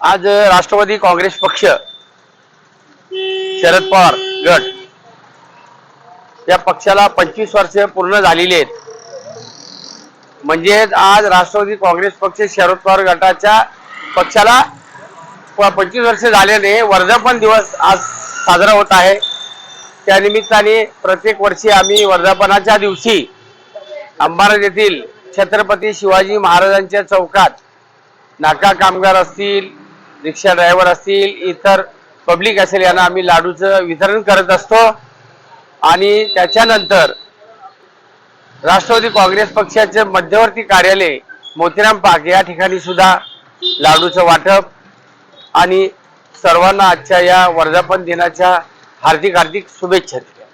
आज राष्ट्रवादी काँग्रेस पक्ष शरद पवार गट या पक्षाला पंचवीस वर्ष पूर्ण झालेली आहेत. म्हणजेच आज राष्ट्रवादी काँग्रेस पक्ष शरद पवार गटाच्या पक्षाला पंचवीस वर्ष झाल्याने वर्धापन दिवस आज साजरा होत आहे. त्यानिमित्ताने प्रत्येक वर्षी आम्ही वर्धापनाच्या दिवशी अंबारज येथील छत्रपती शिवाजी महाराजांच्या चौकात नाका कामगार असतील रिक्षा ड्रायव्हर असतील इतर पब्लिक असेल यांना आम्ही लाडूचं वितरण करत असतो. आणि त्याच्यानंतर राष्ट्रवादी काँग्रेस पक्षाचे मध्यवर्ती कार्यालय मोतीराम पाग या ठिकाणी सुद्धा लाडूचं वाटप आणि सर्वांना आजच्या या वर्धापन दिनाच्या हार्दिक हार्दिक शुभेच्छा दिल्या.